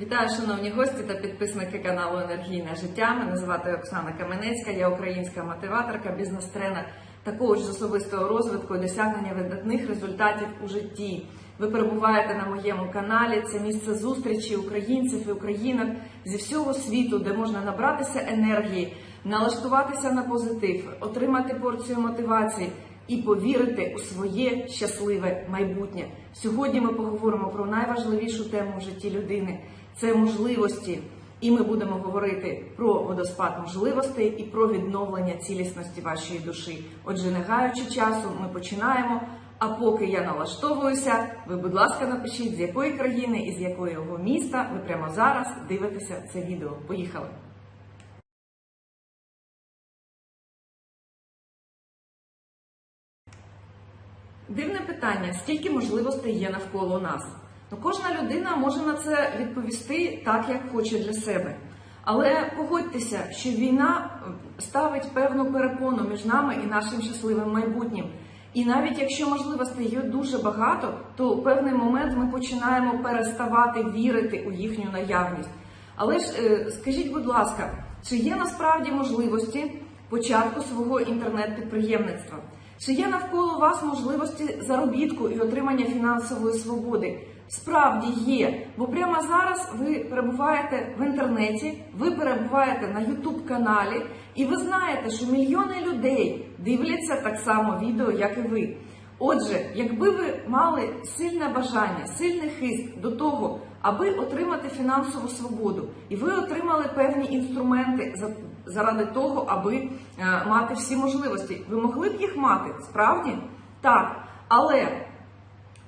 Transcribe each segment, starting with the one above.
Вітаю, шановні гості та підписники каналу Енергійне життя. Мене звати Оксана Каменецька, я українська мотиваторка, бізнес-тренер та коуч з особистого розвитку і досягнення видатних результатів у житті. Ви перебуваєте на моєму каналі. Це місце зустрічі українців і українок зі всього світу, де можна набратися енергії, налаштуватися на позитив, отримати порцію мотивації і повірити у своє щасливе майбутнє. Сьогодні ми поговоримо про найважливішу тему в житті людини це можливості. І ми будемо говорити про водоспад можливостей і про відновлення цілісності вашої душі. Отже, не гаючи часу, ми починаємо. А поки я налаштовуюся, ви, будь ласка, напишіть, з якої країни і з якого міста ви прямо зараз дивитеся це відео. Поїхали! Дивне питання: скільки можливостей є навколо нас? Ну, кожна людина може на це відповісти так, як хоче для себе. Але погодьтеся, що війна е, ставить певну перепону між нами і нашим щасливим майбутнім. І навіть якщо можливостей є дуже багато, то у певний момент ми починаємо переставати вірити у їхню наявність. Але ж е, скажіть, будь ласка, чи є насправді можливості початку свого інтернет-підприємництва? Чи є навколо вас можливості заробітку і отримання фінансової свободи? Справді є, бо прямо зараз ви перебуваєте в інтернеті, ви перебуваєте на Ютуб каналі, і ви знаєте, що мільйони людей дивляться так само відео, як і ви. Отже, якби ви мали сильне бажання, сильний хист до того, аби отримати фінансову свободу, і ви отримали певні інструменти заради того, аби е, мати всі можливості, ви могли б їх мати? Справді? Так. Але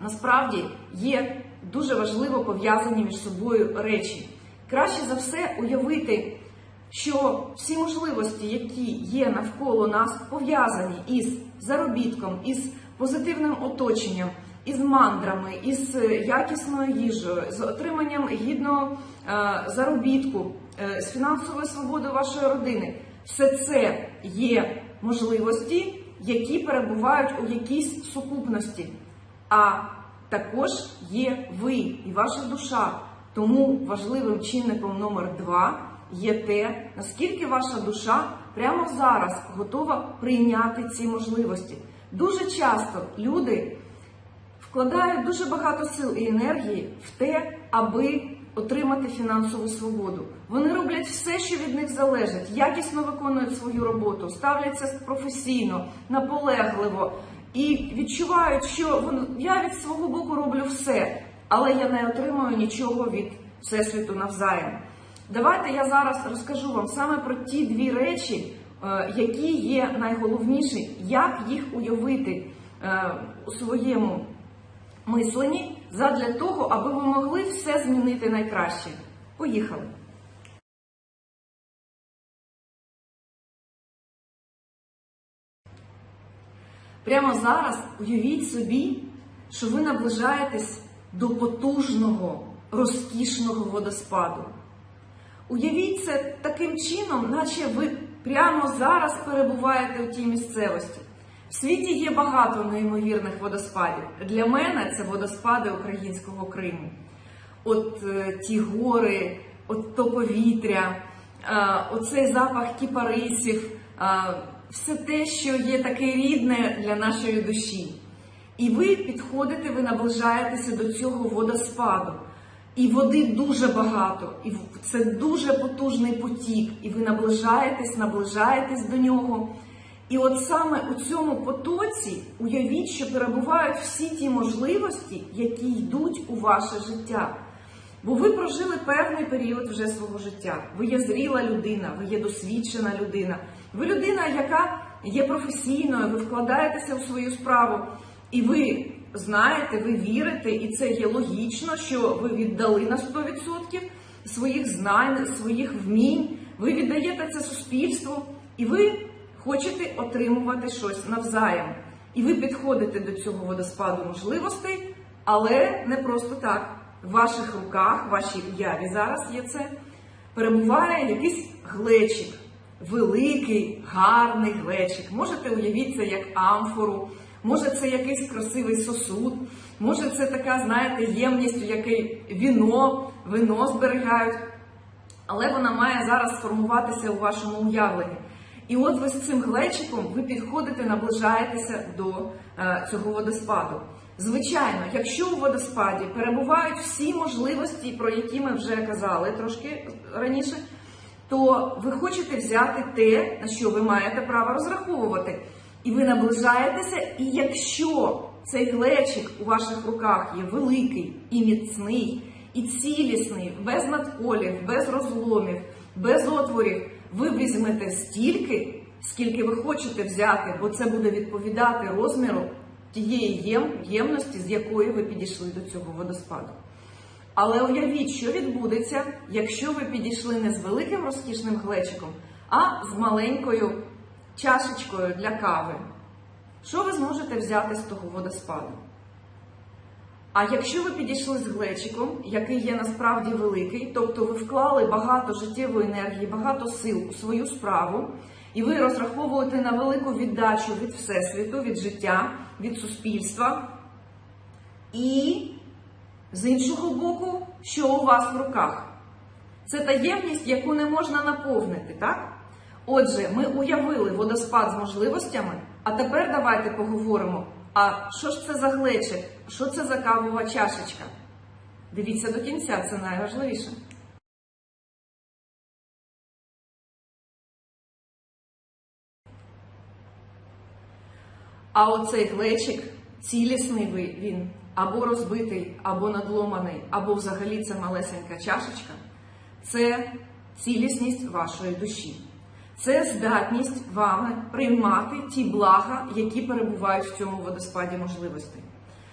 насправді є дуже важливо пов'язані між собою речі. Краще за все уявити, що всі можливості, які є навколо нас, пов'язані із заробітком, із позитивним оточенням, із мандрами, із е, якісною їжею, з отриманням гідного е, заробітку, е, з фінансовою свободою вашої родини. Все це є можливості, які перебувають у якійсь сукупності. А також є ви і ваша душа. Тому важливим чинником номер два є те, наскільки ваша душа прямо зараз готова прийняти ці можливості. Дуже часто люди вкладають дуже багато сил і енергії в те, аби отримати фінансову свободу. Вони роблять все, що від них залежить, якісно виконують свою роботу, ставляться професійно, наполегливо і відчувають, що я від свого боку роблю все, але я не отримую нічого від всесвіту навзаєм. Давайте я зараз розкажу вам саме про ті дві речі, е, які є найголовніші, як їх уявити е, у своєму мисленні задля того, аби ви могли все змінити найкраще. Поїхали! Прямо зараз уявіть собі, що ви наближаєтесь до потужного, розкішного водоспаду. Уявіть це таким чином, наче ви прямо зараз перебуваєте у тій місцевості. В світі є багато неймовірних водоспадів. Для мене це водоспади українського Криму. От е, ті гори, от то повітря, е, оцей запах кіпарисів, е, все те, що є таке рідне для нашої душі. І ви підходите, ви наближаєтеся до цього водоспаду. І води дуже багато, і це дуже потужний потік. І ви наближаєтесь, наближаєтесь до нього. І от саме у цьому потоці уявіть, що перебувають всі ті можливості, які йдуть у ваше життя. Бо ви прожили певний період вже свого життя. Ви є зріла людина, ви є досвідчена людина. Ви людина, яка є професійною, ви вкладаєтеся у свою справу, і ви знаєте, ви вірите, і це є логічно, що ви віддали на 100% своїх знань, своїх вмінь. Ви віддаєте це суспільству, і ви хочете отримувати щось навзаєм. І ви підходите до цього водоспаду можливостей, але не просто так. В ваших руках, в вашій уяві зараз є це, перебуває якийсь глечик, великий, гарний глечик. Можете уявити це як амфору. може це якийсь красивий сосуд, може це така, знаєте, ємність, у якій віно, вино зберігають. Але вона має зараз сформуватися у вашому уявленні. І от ви з цим глечиком ви підходите, наближаєтеся до е, цього водоспаду. Звичайно, якщо у водоспаді перебувають всі можливості, про які ми вже казали трошки раніше, то ви хочете взяти те, на що ви маєте право розраховувати. І ви наближаєтеся, і якщо цей глечик у ваших руках є великий і міцний, і цілісний, без надколів, без розломів, без отворів, ви візьмете стільки, скільки ви хочете взяти, бо це буде відповідати розміру тієї єм, ємності, з якої ви підійшли до цього водоспаду. Але уявіть, що відбудеться, якщо ви підійшли не з великим розкішним глечиком, а з маленькою чашечкою для кави. Що ви зможете взяти з того водоспаду? А якщо ви підійшли з глечиком, який є насправді великий, тобто ви вклали багато життєвої енергії, багато сил у свою справу, і ви розраховуєте на велику віддачу від Всесвіту, від життя, від суспільства, і з іншого боку, що у вас в руках? Це таємність, яку не можна наповнити, так? Отже, ми уявили водоспад з можливостями, а тепер давайте поговоримо. А що ж це за глечик? Що це за кавова чашечка? Дивіться до кінця, це найважливіше. А оцей глечик цілісний він, або розбитий, або надломаний, або взагалі це малесенька чашечка. Це цілісність вашої душі. Це здатність вами приймати ті блага, які перебувають в цьому водоспаді можливостей.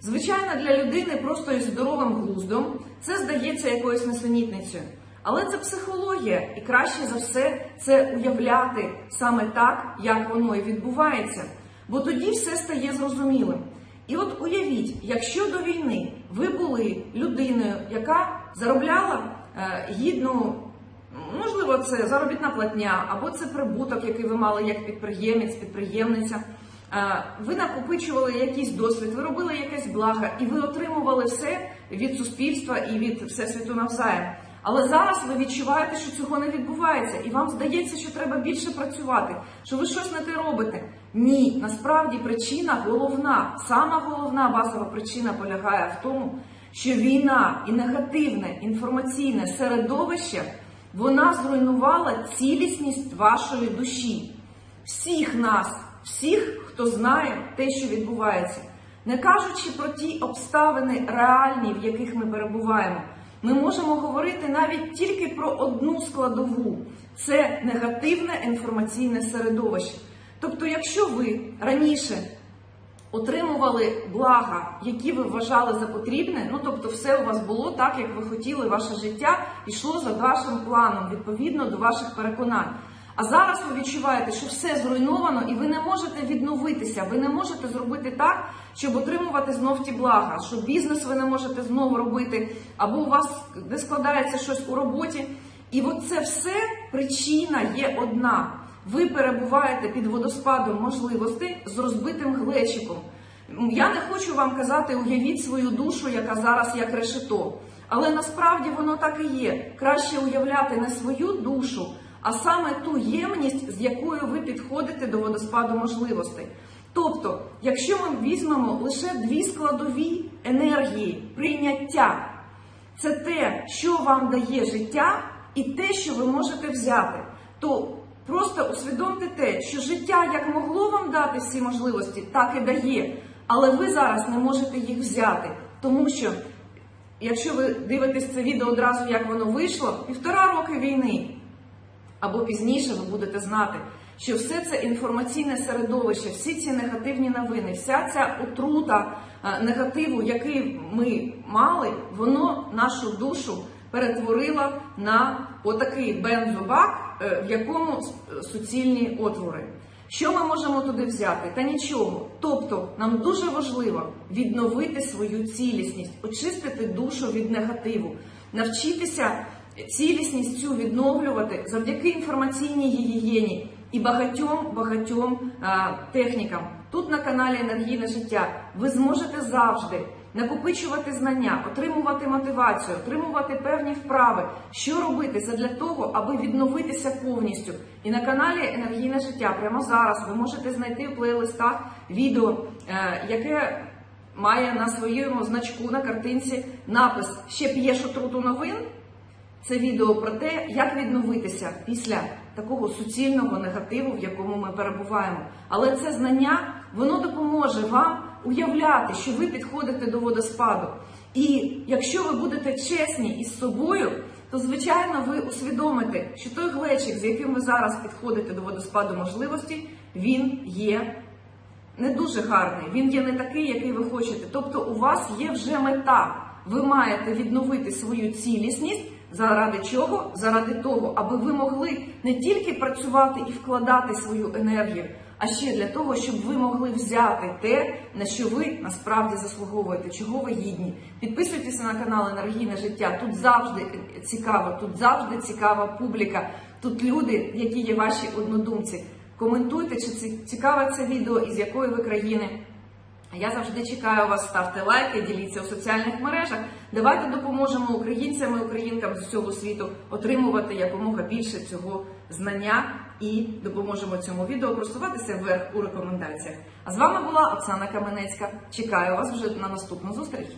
Звичайно, для людини просто із здоровим глуздом це здається якоюсь несенітницею. Але це психологія, і краще за все це уявляти саме так, як воно і відбувається. Бо тоді все стає зрозумілим. І от уявіть, якщо до війни ви були людиною, яка заробляла е, гідну, можливо, це заробітна платня, або це прибуток, який ви мали як підприємець, підприємниця. Е, Ви накопичували якийсь досвід, ви робили якесь благо, і ви отримували все від суспільства і від всесвіту навзаєм. Але зараз ви відчуваєте, що цього не відбувається, і вам здається, що треба більше працювати, що ви щось не те робите. Ні, насправді причина головна, сама головна базова причина полягає в тому, що війна і негативне інформаційне середовище вона зруйнувала цілісність вашої душі, всіх нас, всіх, хто знає те, що відбувається. Не кажучи про ті обставини реальні, в яких ми перебуваємо, ми можемо говорити навіть тільки про одну складову це негативне інформаційне середовище. Тобто, якщо ви раніше отримували блага, які ви вважали за потрібне, ну тобто, все у вас було так, як ви хотіли, ваше життя йшло за вашим планом, відповідно до ваших переконань. А зараз ви відчуваєте, що все зруйновано, і ви не можете відновитися, ви не можете зробити так, щоб отримувати знов ті блага, що бізнес ви не можете знову робити, або у вас не складається щось у роботі. І от це все причина є одна. Ви перебуваєте під водоспадом можливостей з розбитим глечиком. Я не хочу вам казати, уявіть свою душу, яка зараз як решето. Але насправді воно так і є. Краще уявляти не свою душу, а саме ту ємність, з якою ви підходите до водоспаду можливостей. Тобто, якщо ми візьмемо лише дві складові енергії прийняття, це те, що вам дає життя, і те, що ви можете взяти, то просто усвідомте те, що життя як могло вам дати всі можливості, так і дає. Але ви зараз не можете їх взяти, тому що. Якщо ви дивитесь це відео одразу, як воно вийшло, півтора роки війни, або пізніше ви будете знати, що все це інформаційне середовище, всі ці негативні новини, вся ця отрута е, негативу, який ми мали, воно нашу душу перетворило на отакий бензобак, е, в якому суцільні отвори. Що ми можемо туди взяти? Та нічого. Тобто нам дуже важливо відновити свою цілісність, очистити душу від негативу, навчитися цілісність цю відновлювати завдяки інформаційній гігієні і багатьом багатьом а, технікам. Тут на каналі Енергійне життя ви зможете завжди накопичувати знання, отримувати мотивацію, отримувати певні вправи, що робити для того, аби відновитися повністю. І на каналі Енергійне життя прямо зараз ви можете знайти в плейлистах відео, е, яке має на своєму значку на картинці напис Ще п'єш отруту новин. Це відео про те, як відновитися після такого суцільного негативу, в якому ми перебуваємо. Але це знання воно допоможе вам уявляти, що ви підходите до водоспаду. І якщо ви будете чесні із собою, то звичайно ви усвідомите, що той глечик, з яким ви зараз підходите до водоспаду можливості, він є не дуже гарний, він є не такий, який ви хочете. Тобто, у вас є вже мета. Ви маєте відновити свою цілісність. Заради чого? Заради того, аби ви могли не тільки працювати і вкладати свою енергію, а ще для того, щоб ви могли взяти те, на що ви насправді заслуговуєте, чого ви гідні. Підписуйтеся на канал Енергійне життя. Тут завжди цікаво, тут завжди цікава публіка. Тут люди, які є ваші однодумці. Коментуйте, чи цікаве це відео і з якої ви країни. Я завжди чекаю вас, ставте лайки, діліться у соціальних мережах. Давайте допоможемо українцям і українкам з усього світу отримувати якомога більше цього знання і допоможемо цьому відео просуватися вверх у рекомендаціях. А з вами була Оксана Каменецька. Чекаю вас вже на наступну зустріч.